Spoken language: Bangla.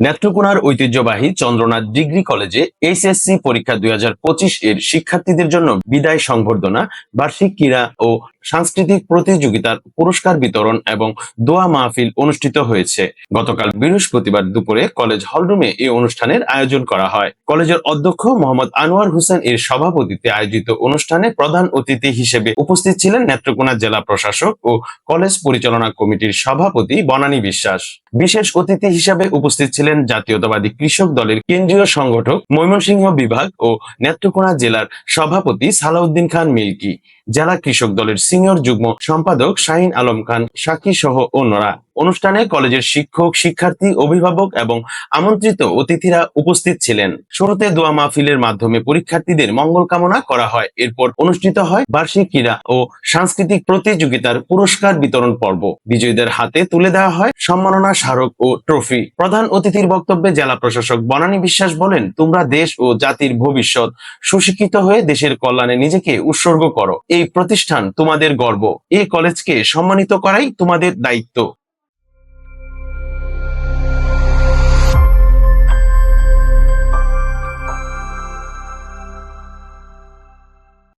নেত্রকোনার ঐতিহ্যবাহী চন্দ্রনাথ ডিগ্রি কলেজে এইচএসসি পরীক্ষা দুই হাজার পঁচিশ এর শিক্ষার্থীদের জন্য বিদায় সংবর্ধনা, বার্ষিক ক্রীড়া ও সাংস্কৃতিক প্রতিযোগিতার পুরস্কার বিতরণ এবং দোয়া মাহফিল অনুষ্ঠিত হয়েছে। গতকাল বৃহস্পতিবার দুপুরে কলেজ হলরুমে এই অনুষ্ঠানের আয়োজন করা হয়। কলেজের অধ্যক্ষ মোহাম্মদ আনোয়ার হোসেন এর সভাপতিত্বে আয়োজিত অনুষ্ঠানে প্রধান অতিথি হিসেবে উপস্থিত ছিলেন নেত্রকোনা জেলা প্রশাসক ও কলেজ পরিচালনা কমিটির সভাপতি বনানী বিশ্বাস। বিশেষ অতিথি হিসেবে উপস্থিত ছিলেন জাতীয়তাবাদী কৃষক দলের কেন্দ্রীয় সংগঠক ময়মনসিংহ বিভাগ ও নেত্রকোনা জেলার সভাপতি সালাউদ্দিন খান মিল্কি। জেলা কৃষক দলের সিনিয়র যুগ্ম সম্পাদক শাহিন আলম খান সাকি সহ অন্যরা। অনুষ্ঠানে কলেজের শিক্ষক, শিক্ষার্থী, অভিভাবক এবং আমন্ত্রিত অতিথিরা উপস্থিত ছিলেন। শুরুতে দোয়া মাহফিলের মাধ্যমে পরীক্ষার্থীদের মঙ্গল কামনা করা হয়। এরপর অনুষ্ঠিত হয় বার্ষিক ক্রীড়া ও সাংস্কৃতিক প্রতিযোগিতার পুরস্কার বিতরণ পর্ব। বিজয়ীদের হাতে তুলে দেওয়া হয় সম্মাননা স্মারক ও ট্রফি। প্রধান অতিথির বক্তব্যে জেলা প্রশাসক বনানী বিশ্বাস বলেন, তোমরা দেশ ও জাতির ভবিষ্যৎ সুশিক্ষিত হয়ে দেশের কল্যাণে নিজেকে উৎসর্গ করো। এই প্রতিষ্ঠান তোমাদের গর্ব। এই কলেজকে সম্মানিত করাই তোমাদের দায়িত্ব।